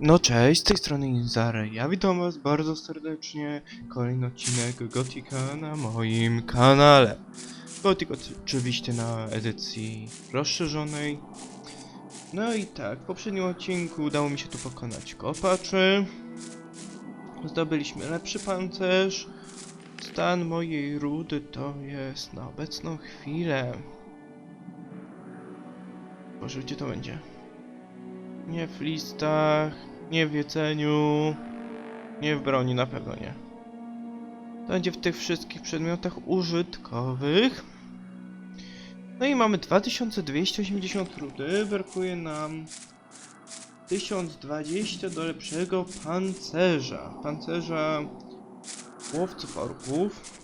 No cześć, z tej strony Inzare. Ja witam was bardzo serdecznie. Kolejny odcinek Gotika na moim kanale. Gotik oczywiście na edycji rozszerzonej. No i tak, w poprzednim odcinku udało mi się tu pokonać kopaczy. Zdobyliśmy lepszy pancerz. Stan mojej rudy to jest na obecną chwilę. Boże, gdzie to będzie? Nie w listach, nie w jedzeniu, nie w broni, na pewno nie. To będzie w tych wszystkich przedmiotach użytkowych. No i mamy 2280 rudy, brakuje nam 1020 do lepszego pancerza. Pancerza łowców orków.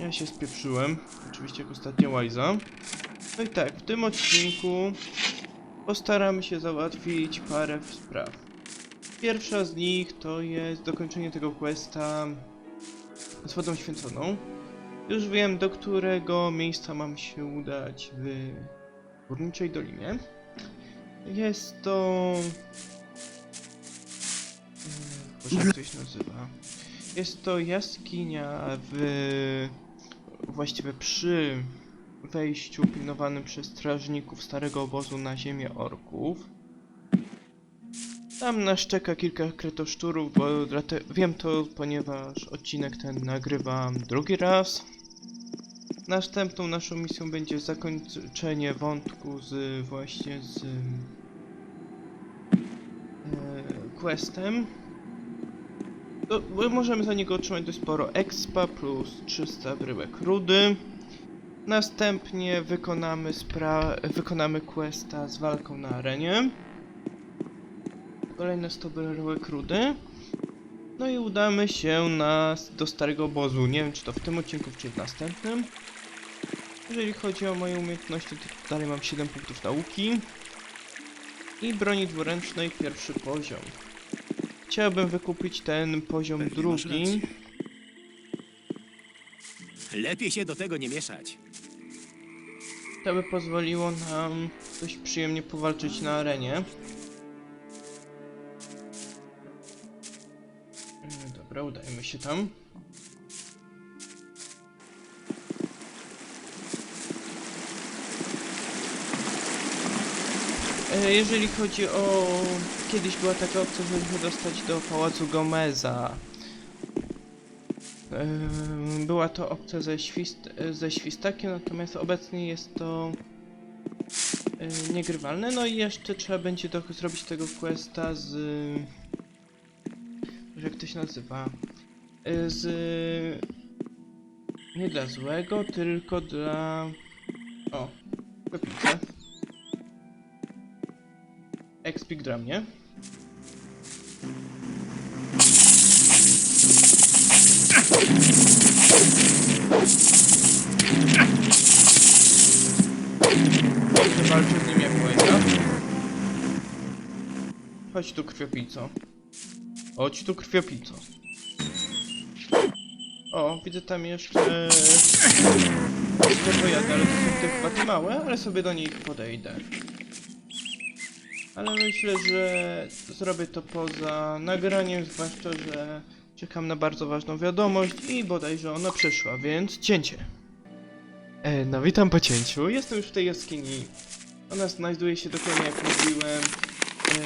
Ja się spieprzyłem, oczywiście jak ostatnia łajza. No i tak, w tym odcinku postaramy się załatwić parę spraw. Pierwsza z nich to jest dokończenie tego questa z wodą święconą. Już wiem, do którego miejsca mam się udać w Górniczej Dolinie. Jest to... Boże, jak to się nazywa? Jest to jaskinia w... właściwie przy wejściu pilnowanym przez strażników starego obozu na ziemię orków. Tam nas czeka kilka kretoszczurów, bo wiem to, ponieważ odcinek ten nagrywam drugi raz. Następną naszą misją będzie zakończenie wątku z właśnie z e, questem. To, możemy za niego otrzymać dość sporo expa plus 300 bryłek rudy. Następnie wykonamy spra- wykonamy questa z walką na arenie. Kolejne 100 bryłek rudy. No i udamy się na, do starego obozu. Nie wiem czy to w tym odcinku, czy w następnym. Jeżeli chodzi o moje umiejętności, to dalej mam 7 punktów nauki. I broni dwuręcznej pierwszy poziom. Chciałbym wykupić ten poziom Pewnie drugi. Lepiej się do tego nie mieszać. To by pozwoliło nam dość przyjemnie powalczyć na arenie. E, Dobra, udajmy się tam. E, Jeżeli chodzi o... Kiedyś była taka opcja, żeby dostać do Pałacu Gomeza. Była to opcja ze, świst ze świstakiem, natomiast obecnie jest to niegrywalne. No i jeszcze trzeba będzie do zrobić tego questa z... Jak to się nazywa? E, Z... Nie dla złego, tylko dla... O, kopice. Expik dla mnie. Dobrze walczy z nim jak. Chodź tu krwiopico. Chodź tu krwiopico. O, widzę tam jeszcze... Jeszcze pojady, ale to są te chyba te małe, ale sobie do nich podejdę. Ale myślę, że zrobię to poza nagraniem, zwłaszcza, że czekam na bardzo ważną wiadomość i bodajże ona przyszła, więc cięcie. E, no witam po cięciu, jestem już w tej jaskini. Ona znajduje się dokładnie jak mówiłem,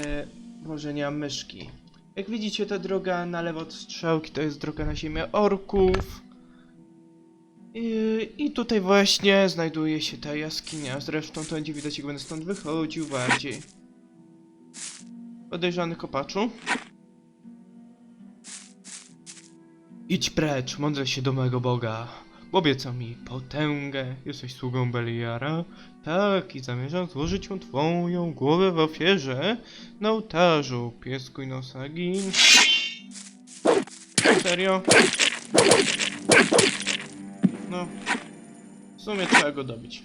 e, włożenia myszki. Jak widzicie, ta droga na lewo od strzałki to jest droga na ziemię orków. I, I tutaj właśnie znajduje się ta jaskinia. Zresztą to będzie widać, jak będę stąd wychodził bardziej. Podejrzany kopaczu. Idź precz, mądrze się do mego Boga. Obiecał mi potęgę. Jesteś sługą Beliara? Tak, i zamierzam złożyć ją twoją głowę w ofierze na ołtarzu. Piesku i nosagi. Serio? No. W sumie trzeba go dobić.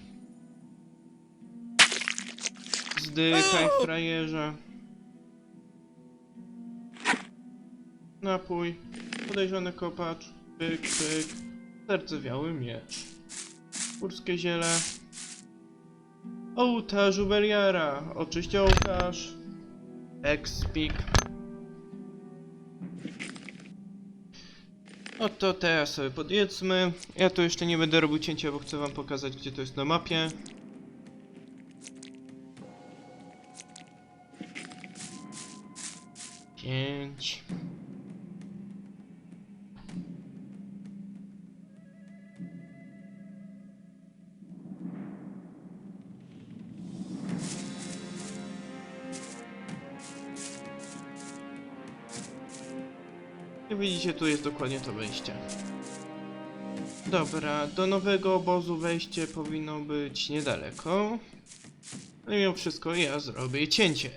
Zdychaj, frajerze. Napój. Podejrzany kopacz. Pyk, pyk. Zardzewiały miecz. Górskie ziele. Ołtarzu Beliara. Oczywiście ołtarz. Expik. No to teraz sobie podjedzmy. Ja tu jeszcze nie będę robił cięcia, bo chcę wam pokazać, gdzie to jest na mapie. Pięć. Widzicie, tu jest dokładnie to wejście. Dobra, do nowego obozu wejście powinno być niedaleko. No i mimo wszystko ja zrobię cięcie.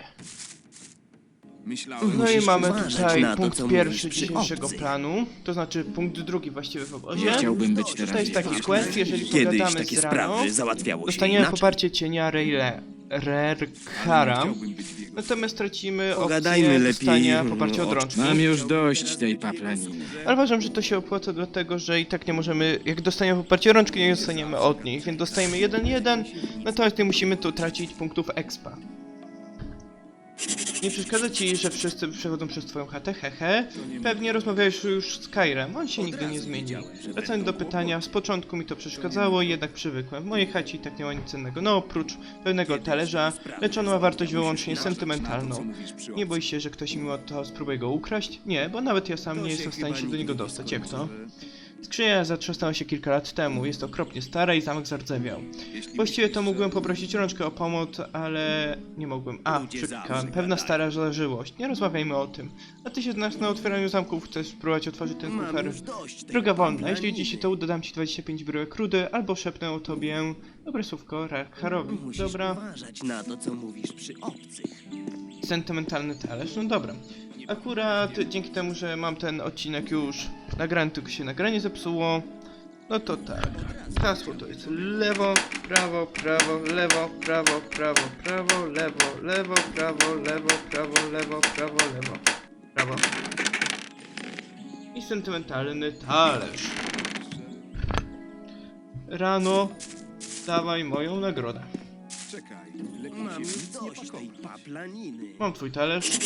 Myślałem, No i Musisz mamy uważać tutaj na to, punkt co pierwszy mówisz przy dzisiejszego obcych. planu, to znaczy punkt drugi właściwie w obozie. Nie chciałbym być teraz To jest taki quest, jeżeli Kiedyś pogadamy takie z Rano, sprawy załatwiało się dostaniemy inaczej. poparcie cienia Reyle Być wielkim. natomiast tracimy Pogadajmy opcję lepiej, dostania poparcia od rączki. Mam już dość tej paplaniny. Ale uważam, że to się opłaca dlatego, że i tak nie możemy, jak dostaniemy poparcie rączki, nie dostaniemy od niej, więc dostajemy 1-1, natomiast nie musimy tu tracić punktów expa. Nie przeszkadza ci, że wszyscy przechodzą przez twoją chatę, hehe. Pewnie rozmawiałeś już z Kyrem, on się nigdy nie zmienił. Wracając do pytania, z początku mi to przeszkadzało, jednak przywykłem. W mojej chacie i tak nie ma nic cennego, no oprócz pewnego talerza, lecz on ma wartość wyłącznie sentymentalną. Nie boisz się, że ktoś mimo to spróbuje go ukraść? Nie, bo nawet ja sam nie jestem w stanie się do niego dostać. Jak to? Skrzynia zatrzasnęła się kilka lat temu, jest okropnie stara i zamek zardzewiał. Właściwie to mógłbym poprosić rączkę o pomoc, ale nie mogłem. A, przyklikałem. Pewna stara zażyłość. Nie rozmawiajmy o tym. A ty się znasz na otwieraniu zamków, chcesz spróbować otworzyć ten kufer. Droga wolna, jeśli ci się to uda, dam ci 25 bryłek rudy, albo szepnę o tobie dobre słówko Rakharowi. Musisz Dobra, uważać na to, co mówisz przy obcych. sentymentalny talerz, no dobra. Akurat dzięki temu, że mam ten odcinek już nagrany, tylko się nagranie zepsuło, no to tak. Hasło to jest lewo, prawo, prawo, lewo, prawo, prawo, prawo, lewo, lewo, prawo, lewo, prawo, lewo, prawo, lewo, prawo. I sentymentalny talerz. Rano dawaj moją nagrodę. Czekaj, lepiej Mam dość tej paplaniny. Mam twój talerz.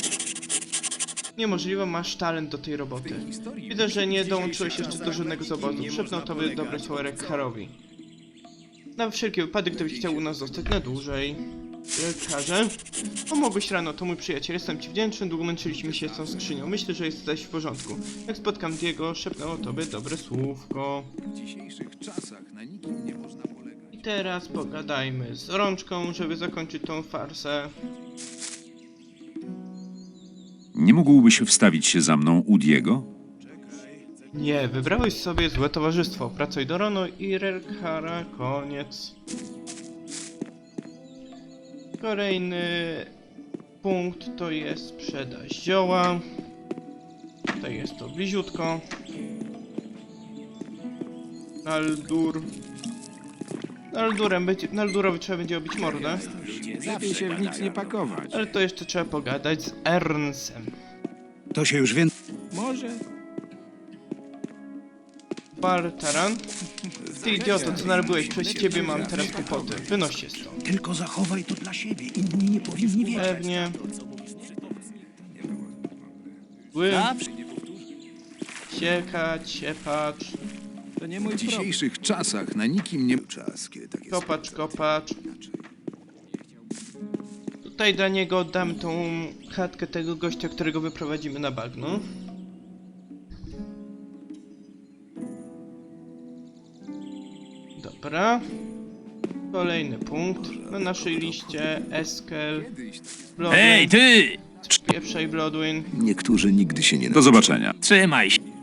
Niemożliwe, masz talent do tej roboty. Widzę, że nie dołączyłeś jeszcze do żadnego z obozów. Szepnął dobre słowa bo Rekharowi. Na wszelki wypadek, gdybyś chciał u nas zostać na dłużej. Lekarze? Pomogłeś rano, to mój przyjaciel, jestem ci wdzięczny, długo męczyliśmy się z tą skrzynią. Myślę, że jesteś w porządku. Jak spotkam Diego, szepnę o tobie dobre słówko. W dzisiejszych czasach na nikim nie można polegać. I teraz pogadajmy z rączką, żeby zakończyć tą farsę. Nie mógłbyś wstawić się za mną u Diego? Nie, wybrałeś sobie złe towarzystwo. Pracuj do rano i Relkara, koniec. Kolejny punkt to jest sprzedaż zioła. Tutaj jest to bliziutko. Naldur. Naldurem będzie, Naldurowi trzeba będzie obić mordę. Lepiej się w nic nie pakować. Ale to jeszcze trzeba pogadać z Ernstem. To się już więcej. Może Bartaran. Ty idioto, co narobiłeś? Przez ciebie mam teraz kłopoty. Wynoś się stąd. Tylko zachowaj to dla siebie. Inni nie powinni wiedzieć. Pewnie. Ły. Siekać, siepacz, to nie mój W problem. dzisiejszych czasach na nikim nie... Czas, kiedy takie kopacz, kopacz. Tutaj dla niego oddam tą chatkę tego gościa, którego wyprowadzimy na bagno. Dobra. Kolejny punkt na naszej liście. Eskel. Hej, ty! Pieprzaj Bloodwin. Niektórzy nigdy się nie Do zobaczenia. Trzymaj się.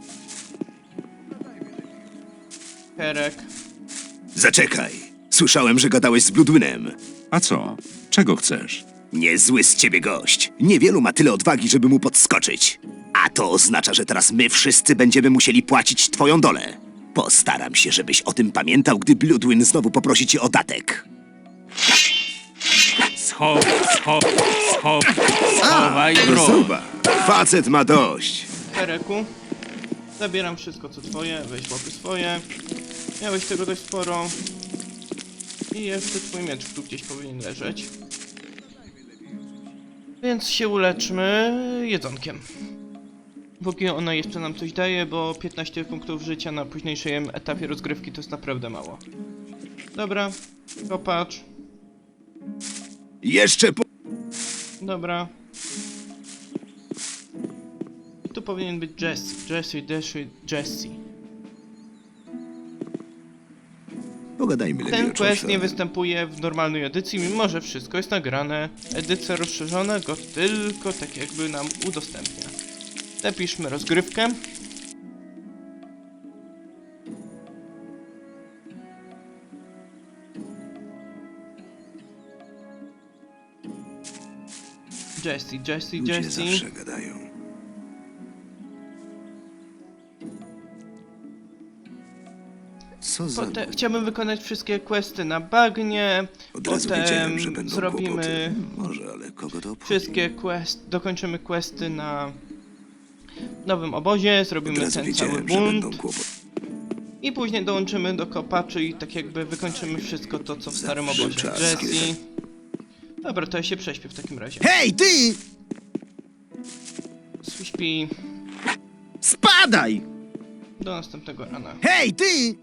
Zaczekaj. Słyszałem, że gadałeś z Bloodwinem. A co? Czego chcesz? Niezły z ciebie gość. Niewielu ma tyle odwagi, żeby mu podskoczyć. A to oznacza, że teraz my wszyscy będziemy musieli płacić twoją dolę. Postaram się, żebyś o tym pamiętał, gdy Bloodwin znowu poprosi cię o datek. Schop, schop, schop, schowaj broń. Zuba, facet ma dość. Kereku. Zabieram wszystko co twoje, weź łapy swoje. Miałeś tego dość sporo. I jeszcze twój miecz tu gdzieś powinien leżeć. Więc się uleczmy jedzonkiem. Póki ona jeszcze nam coś daje, bo 15 punktów życia na późniejszym etapie rozgrywki to jest naprawdę mało. Dobra, kopacz, Jeszcze po... dobra. Tu powinien być Jesse, Jesse, Jesse, Jesse. Pogadajmy lepiej Ten o quest nie występuje w normalnej edycji, mimo że wszystko jest nagrane. Edycja rozszerzona go tylko tak jakby nam udostępnia. Zapiszmy rozgrywkę. Jesse, Jesse, Ludzie Jesse. zawsze gadają. Co za... Potem chciałbym wykonać wszystkie questy na bagnie. Od razu Potem wiedziałem, że będą zrobimy kłopoty. Może, ale kogo to obchodzi? wszystkie quest, dokończymy questy na nowym obozie, Od zrobimy razu ten cały wiedziałem, że będą bunt kłopoty. i później dołączymy do kopaczy i tak jakby wykończymy wszystko to, co w starym Zawsze obozie. czas, Jesse. kiedy- Dobra, to ja się prześpię w takim razie. Hej, ty! Śpi Spadaj! do następnego rana. Hej, ty!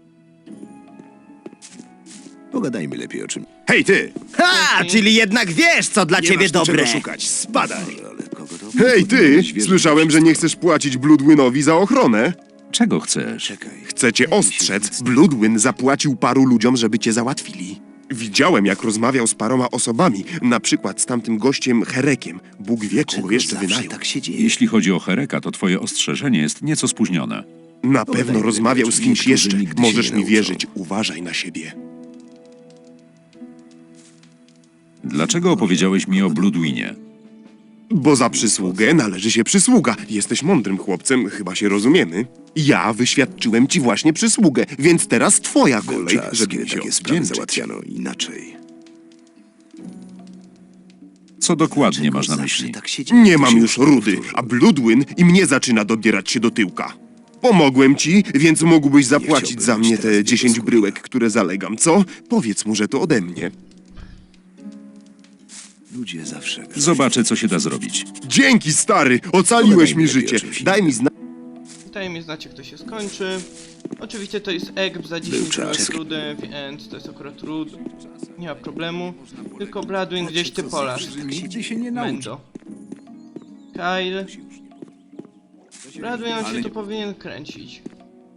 Pogadajmy lepiej o czym. Hej, ty! Ha, czyli jednak wiesz, co dla ciebie dobre. szukać. Spadaj! ale kogo to Hej ty! Słyszałem, że nie chcesz płacić Bloodwinowi za ochronę. Czego chcesz? Czekaj. Chcecie ostrzec, Bloodwin zapłacił paru ludziom, żeby cię załatwili. Widziałem, jak rozmawiał z paroma osobami, na przykład z tamtym gościem Herekiem. Bóg wie, kogo Czego jeszcze zawsze wynajął. tak się dzieje? Jeśli chodzi o Hereka, to twoje ostrzeżenie jest nieco spóźnione. Na pewno rozmawiał z kimś jeszcze. Możesz mi wierzyć, uważaj na siebie. Dlaczego opowiedziałeś mi o Bloodwinie? Bo za przysługę należy się przysługa. Jesteś mądrym chłopcem, chyba się rozumiemy. Ja wyświadczyłem ci właśnie przysługę, więc teraz twoja Był kolej, czas, żeby kiedy się takie sprawy odwdzięczyć. załatwiano inaczej. Co dokładnie Czego masz na myśli? Tak się dzieje? Nie mam się już rudy, a Bloodwin i mnie zaczyna dobierać się do tyłka. Pomogłem ci, więc mógłbyś zapłacić chciałbym za być mnie teraz te jego 10 skórą. bryłek, które zalegam, co? Powiedz mu, że to ode mnie. Ludzie zawsze. Zobaczę, co się da zrobić. Dzięki, stary! Ocaliłeś mi życie. Daj mi znać. Daj mi znać, jak to się skończy. Oczywiście to jest egg za 10 czas. czas. rudy, więc to jest akurat rud. Nie ma problemu. Tylko Bladwin gdzieś ty polasz. Nigdy się nie nauczy. Mendo. Kyle. Bladwin on się tu powinien kręcić.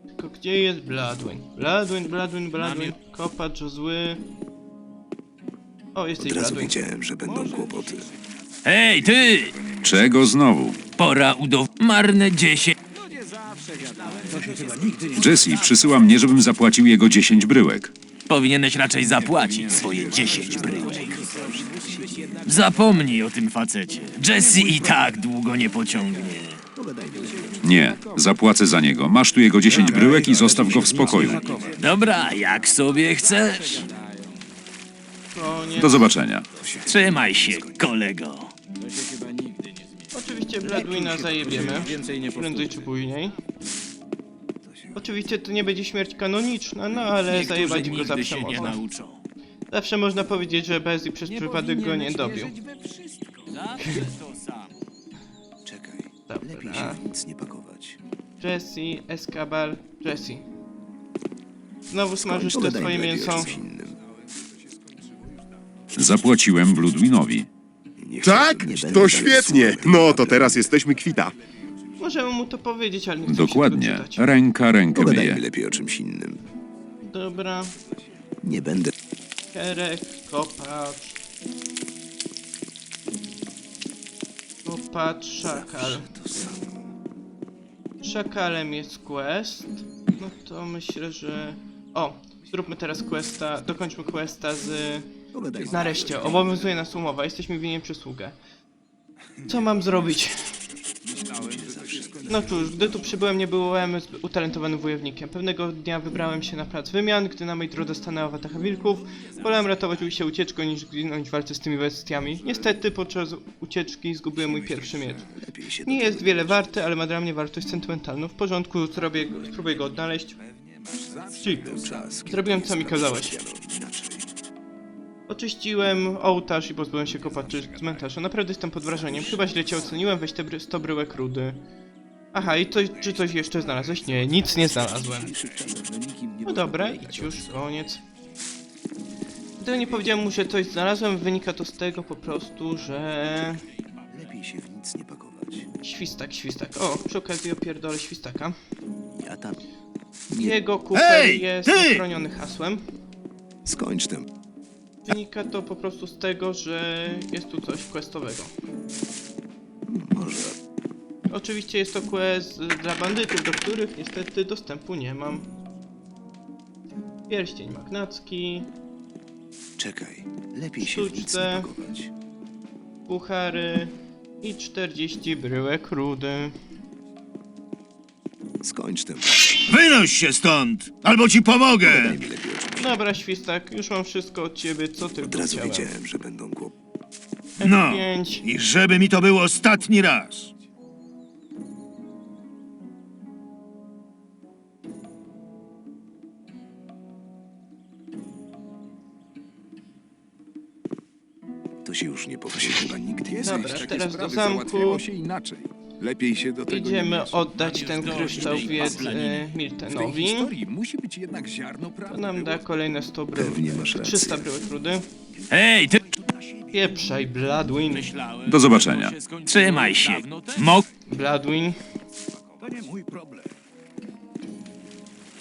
Tylko gdzie jest Bladwin? Bladwin, Bladwin, Bladwin. Kopacz zły. O, jesteś Od razu wiedziałem, że będą kłopoty. Hej, ty! Czego znowu? Pora udow... Marne 10. Jesse przysyła mnie, żebym zapłacił jego 10 bryłek. Powinieneś raczej zapłacić swoje 10 bryłek. Zapomnij o tym facecie. Jesse i tak długo nie pociągnie. Nie, zapłacę za niego. Masz tu jego 10 bryłek i zostaw go w spokoju. Dobra, jak sobie chcesz. Koniec. Do zobaczenia. Trzymaj się, kolego. Oczywiście Bladwina zajebiemy. Prędzej czy później. Oczywiście to nie będzie śmierć kanoniczna, no ale zajebać go zawsze się można. Zawsze można powiedzieć, że Bezzy przez przypadek go nie dobił. Czekaj. Lepiej się Dobra. w nic nie pakować. Jesse, Escobar, Jesse. Znowu smażysz to swoje mięso. Zapłaciłem Bloodwinowi. Niech Tak? To dalej świetnie. No, to teraz jesteśmy kwita. Możemy mu to powiedzieć, ale nie chcę Dokładnie. się tego czytać. Ręka rękę Pogadajmy myje. lepiej o czymś innym. Dobra. Nie będę... Kerek, kopacz. Kopacz, szakal. Szakalem jest quest. No to myślę, że... O! Zróbmy teraz questa, dokończmy questa z... Pogadajmy. Nareszcie, obowiązuje nas umowa, jesteśmy winni przysługę. Co mam zrobić? No cóż, gdy tu przybyłem, nie byłem utalentowanym wojownikiem. Pewnego dnia wybrałem się na plac wymian, gdy na mojej drodze stanęła watacha wilków. Wolałem ratować się ucieczką niż ginąć w walce z tymi bestiami. Niestety, podczas ucieczki zgubiłem mój pierwszy miecz. Nie jest wiele warty, ale ma dla mnie wartość sentymentalną. W porządku, zrobię, spróbuję go odnaleźć. Ci, zrobiłem co mi kazałeś. Oczyściłem ołtarz i pozbyłem się kopaczy cmentarza. Naprawdę jestem pod wrażeniem. Chyba źle cię oceniłem, weź te bry 100 bryłek rudy. Aha, i coś, czy coś jeszcze znalazłeś? Nie, nic nie znalazłem. No dobra, idź już, koniec. Gdyby nie powiedziałem mu, że coś znalazłem, wynika to z tego po prostu, że... Lepiej się w nic nie pakować. Świstak, świstak. O, przy okazji opierdolę świstaka. Ja tam. Jego kufer jest chroniony hasłem. Skończ tym. Wynika to po prostu z tego, że jest tu coś questowego. Może. Oczywiście jest to quest dla bandytów, do których niestety dostępu nie mam. Pierścień magnacki, Czekaj. Lepiej się w nic nie pakować. puchary i 40 bryłek rudy. Skończ tym. Wynoś się stąd, albo ci pomogę! Daj mi lepiej. Dobra, świstak, już mam wszystko od ciebie, co Od tylko razu chciałem. wiedziałem, że będą kłop... No, F5. i żeby mi to był ostatni raz. To się już nie powtórzy chyba nigdy. Kiedyś Dobra, takie teraz do sprawy zamku. się inaczej. Lepiej się do tego nie Idziemy mieszać. oddać ten kryształ wiedzy W tej Miltenowi. historii musi być jednak ziarno To prawdy. nam da kolejne 100 bryłek. Pewnie masz rację. 300 bryłek rudy. Hej, ty... Pieprzaj, Bladwin. Do zobaczenia. Trzymaj się. Mok... Bladwin.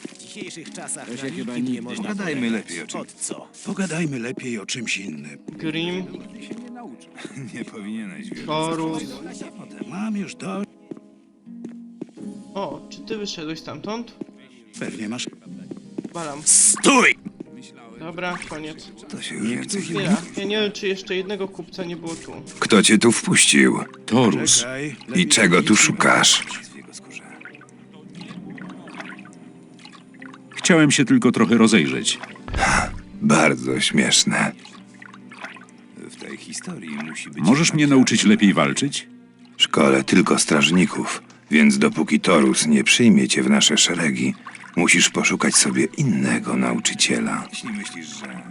W dzisiejszych czasach To na się chyba nikim nie można Pogadajmy lepiej o czym- Od co? Pogadajmy lepiej o czymś innym. Grim. Nie. Nie powinieneś wiele. Horus. Mam już do... O, czy ty wyszedłeś stamtąd? Pewnie masz... Balam. Stój! Dobra, koniec. To się już więcej... Chwila, ja nie wiem, czy jeszcze jednego kupca nie było tu. Kto cię tu wpuścił? Torus. I czego tu szukasz? Chciałem się tylko trochę rozejrzeć. Bardzo śmieszne. Tej historii musi być... Możesz mnie nauczyć lepiej walczyć? Szkole tylko strażników, więc dopóki Torus nie przyjmie cię w nasze szeregi, musisz poszukać sobie innego nauczyciela. Jeśli myślisz, że...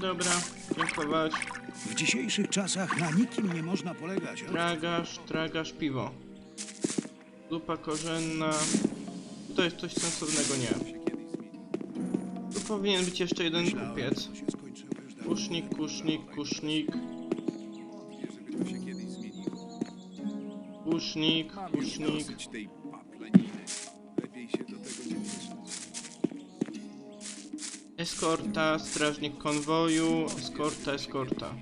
Dobra, dziękować. W dzisiejszych czasach na nikim nie można polegać. Tragasz, tragasz piwo. Zupa korzenna. To jest coś sensownego, nie. Tu powinien być jeszcze jeden kupiec. Kusznik, kusznik, kusznik. Kusznik, kusznik. Eskorta, strażnik konwoju, eskorta, eskorta.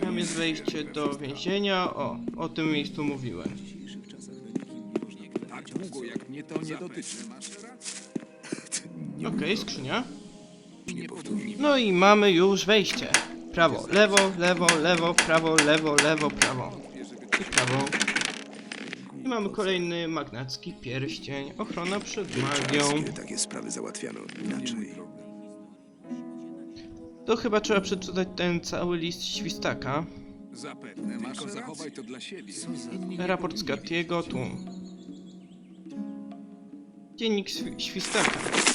Tam jest wejście do więzienia. O, o tym miejscu mówiłem. Tak długo jak mnie to nie dotyczy. Masz rację. Okej, skrzynia. No i mamy już wejście. Prawo, lewo, lewo, lewo, prawo, lewo, lewo, prawo. I prawo. I mamy kolejny magnacki pierścień. Ochrona przed magią. Takie sprawy załatwiano inaczej. To chyba trzeba przeczytać ten cały list świstaka. Zapewne masz Tylko zachowaj to dla siebie. Raport z Gatiego, tu. Dziennik świstaka.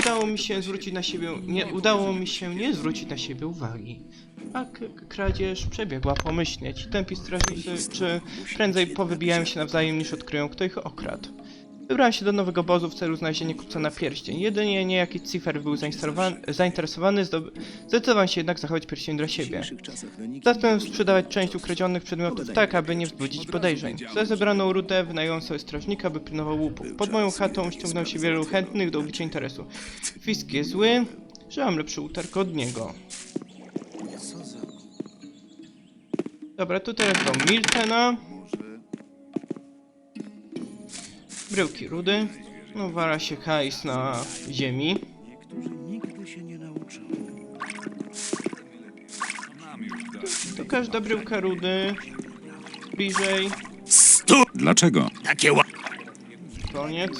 Udało mi się zwrócić na siebie, nie, udało mi się nie zwrócić na siebie uwagi. A kradzież przebiegła pomyślnie. Ci tępi strażnicy, czy prędzej powybijają się nawzajem niż odkryją, kto ich okradł. Wybrałem się do nowego obozu w celu znalezienia kupca na pierścień. Jedynie niejaki Cifer był zainteresowany, zdecydowałem się jednak zachować pierścień dla siebie. Zacząłem sprzedawać część ukradzionych przedmiotów tak, aby nie wzbudzić podejrzeń. Za zebraną rudę wynająłem sobie strażnika, by pilnował łupów. Pod moją chatą ściągnął się wielu chętnych do ubicia interesu. Fisk jest zły, że mam lepszy utarg od niego. Dobra, tu teraz do Miltena. Bryłki rudy. No, wara się hajs na ziemi. Niektórzy nigdy się nie nauczą. To każda bryłka rudy. Bliżej. Stój! Dlaczego? Takie ła... Koniec.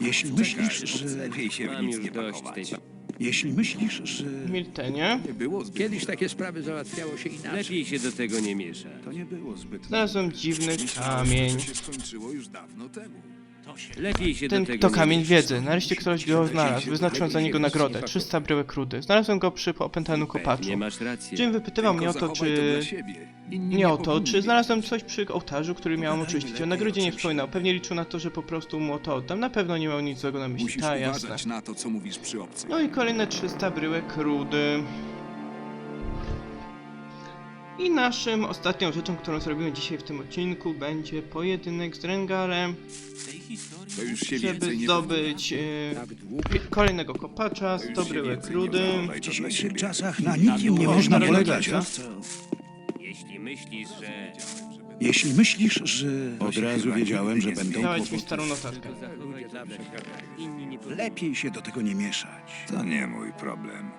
Jeśli myślisz, że... Lepiej się w nic nie pakować. Jeśli myślisz, że... Miltenie. Nie było zbyt Kiedyś takie sprawy załatwiało się inaczej. Lepiej się do tego nie mieszać. To nie było zbyt... Znalazłem dziwny Myślałem, kamień. to się skończyło już dawno temu. Lepiej się Ten do tego to nie kamień miesz. wiedzy. Nareszcie ktoś go znalazł. Wyznaczyłem za niego nagrodę. 300 bryłek rudy. Znalazłem go przy opętanym kopaczu. Nie masz racji. Jim wypytywał mnie o to, czy... Nie o to, czy znalazłem coś przy ołtarzu, który miałem oczyścić. O nagrodzie nie wspominał. Pewnie liczył na to, że po prostu mu to oddam. Na pewno nie miał nic złego na myśli. Musisz Ta, jasne. uważać na to, co mówisz przy obcych. No i kolejne 300 bryłek rudy. I naszym ostatnią rzeczą, którą zrobimy dzisiaj w tym odcinku, będzie pojedynek z Rengarem, To już się żeby więcej zdobyć e, kolejnego kopacza, 100 bryłek rudy. W dzisiejszych czasach na nikim nie można polegać. Jeśli myślisz, że... Jeśli myślisz, że od razu wiedziałem, że będą Dałeś mi kłopoty, starą notatkę. Inni nie lepiej się do tego nie mieszać. To nie mój problem.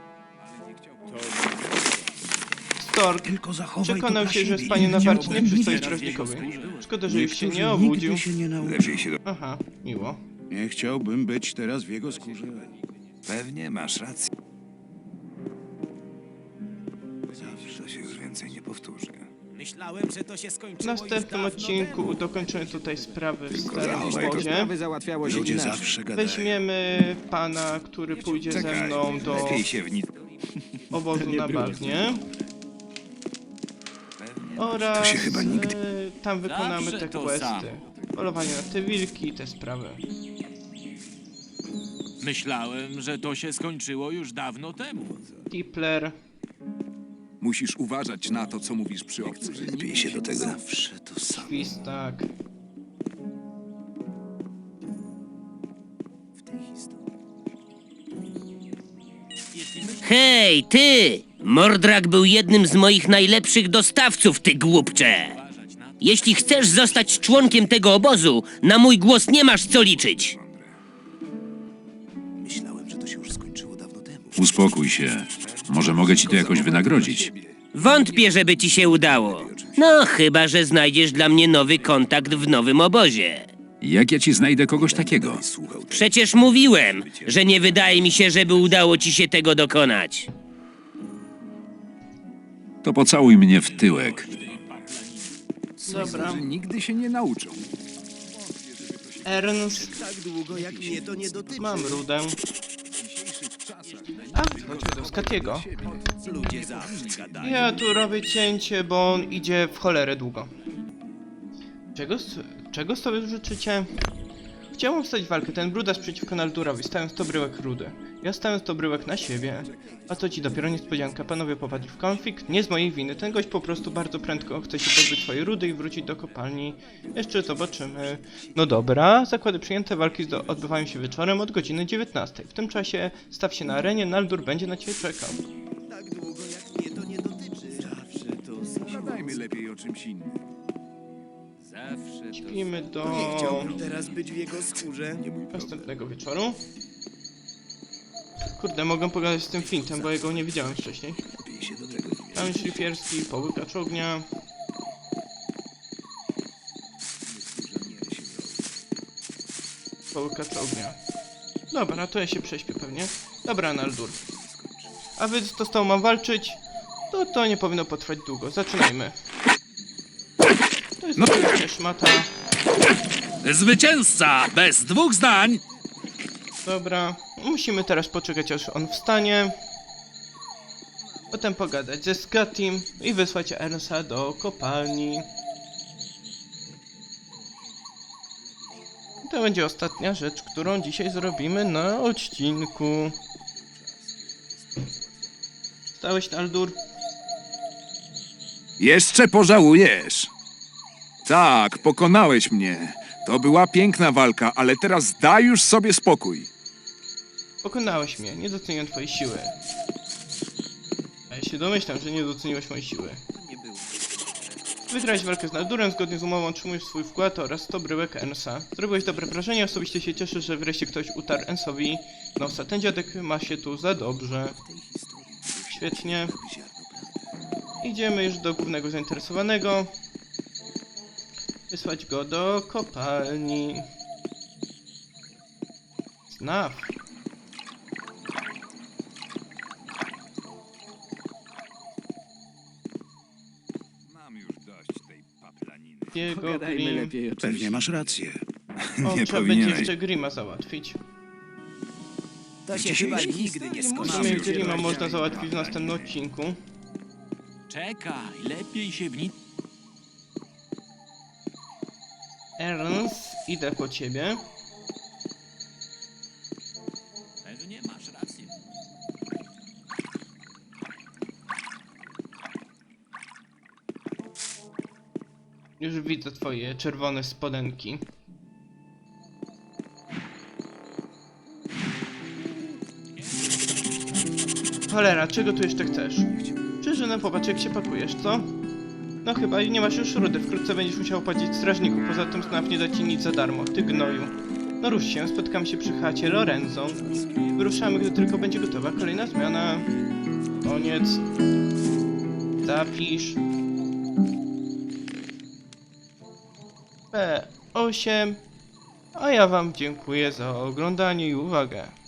Stork Tylko zachowaj to przekonał dla się, że siebie spanie na nie warcie nie przystoi strażnikowi. Szkoda, że już się Niektórzy nie obudził. nigdy się nie nauczą. Lepiej się do... Aha, miło. Nie chciałbym być teraz w jego skórze. Pewnie masz rację. To się już więcej nie powtórzy. Myślałem, że to się W skończyło następnym odcinku dokończymy tutaj sprawy w starym zachowaj to załatwiało Ludzie zawsze gadają. Weźmiemy pana, który pójdzie ze Czekaj, mną do lepiej się w nic... obozu na bagnie. Oraz To się chyba nigdy- e, tam wykonamy Zawsze te to questy. samo. Polowanie na te wilki i te sprawy. Myślałem, że to się skończyło już dawno temu. Tipler. Musisz uważać na to, co mówisz przy obcych. Lepiej się do tego... Zawsze to samo. Świstak. Hej, ty! Mordrak był jednym z moich najlepszych dostawców, ty głupcze! Jeśli chcesz zostać członkiem tego obozu, na mój głos nie masz co liczyć. Myślałem, że to się już skończyło dawno temu. Uspokój się. Może mogę ci to jakoś wynagrodzić. Wątpię, żeby ci się udało. No, chyba, że znajdziesz dla mnie nowy kontakt w nowym obozie. Jak ja ci znajdę kogoś takiego? Przecież mówiłem, że nie wydaje mi się, żeby udało ci się tego dokonać. To pocałuj mnie w tyłek. Dobra. Nigdy się nie nauczą. Ernst. Tak długo, jak mnie to nie dotyczy. Mam rudę. A, chodźmy do Skatiego. Ludzie zawsze gadają. Ja tu robię cięcie, bo on idzie w cholerę długo. Czego, s- czego sobie życzycie? Chciałem wstać walkę, ten brudas przeciwko Naldurowi, stałem 100 bryłek rudy. Ja stałem 100 bryłek na siebie. A to ci dopiero niespodzianka, panowie popadli w konflikt, nie z mojej winy, ten gość po prostu bardzo prędko chce się pozbyć swojej rudy i wrócić do kopalni. Jeszcze zobaczymy. No dobra, zakłady przyjęte, walki odbywają się wieczorem od godziny 19. W tym czasie staw się na arenie, Naldur będzie na ciebie czekał. Tak długo, jak mnie to nie dotyczy. Zawsze to. Gadajmy lepiej o czymś innym. Śpimy do... Nie chciałbym teraz być w jego skórze. następnego wieczoru. Kurde, mogę pogadać z tym Fintem, bo jego nie widziałem wcześniej. Lepiej się do tego nie Kamień szlifierski, połykacz ognia. Połykacz ognia. Dobra, to ja się prześpię pewnie. Dobra, Naldur. A wy to z tą mam walczyć? To to nie powinno potrwać długo. Zaczynajmy. Oczywiście szmata. Zwycięzca! Bez dwóch zdań! Dobra, musimy teraz poczekać aż on wstanie. Potem pogadać ze Skatim i wysłać Ernsa do kopalni. To będzie ostatnia rzecz, którą dzisiaj zrobimy na odcinku. Stałeś Aldur? Jeszcze pożałujesz. Tak, pokonałeś mnie. To była piękna walka, ale teraz daj już sobie spokój. Pokonałeś mnie, nie doceniłem twojej siły. A ja się domyślam, że nie doceniłeś mojej siły. Wygrałeś walkę z Naldurem, zgodnie z umową otrzymujesz swój wkład oraz 100 bryłek Ensa. Zrobiłeś dobre wrażenie, osobiście się cieszę, że wreszcie ktoś utarł Ensowi nosa. Ten dziadek ma się tu za dobrze. Świetnie. Idziemy już do głównego zainteresowanego. Wysłać go do kopalni. Snaf. Mam już dość tej paplaniny. Jego Pogadajmy Grim. lepiej o czymś Pewnie masz rację. O, Nie trzeba będzie powinieneś. jeszcze Grima załatwić. To się chyba nigdy nie W skończy. sumie Grima można załatwić w następnym odcinku. Czekaj, lepiej się w nic... Ernst, idę po ciebie. Pewnie masz rację. Już widzę twoje czerwone spodenki. Cholera, czego tu jeszcze chcesz? Czyże no popatrz jak się pakujesz, co? No chyba i nie masz już rudy, wkrótce będziesz musiał płacić strażników, poza tym Snaf nie da ci nic za darmo, ty gnoju. No rusz się, spotkam się przy chacie Lorenzo. Wyruszamy, gdy tylko będzie gotowa kolejna zmiana. Koniec. Zapisz. P8. A ja wam dziękuję za oglądanie i uwagę.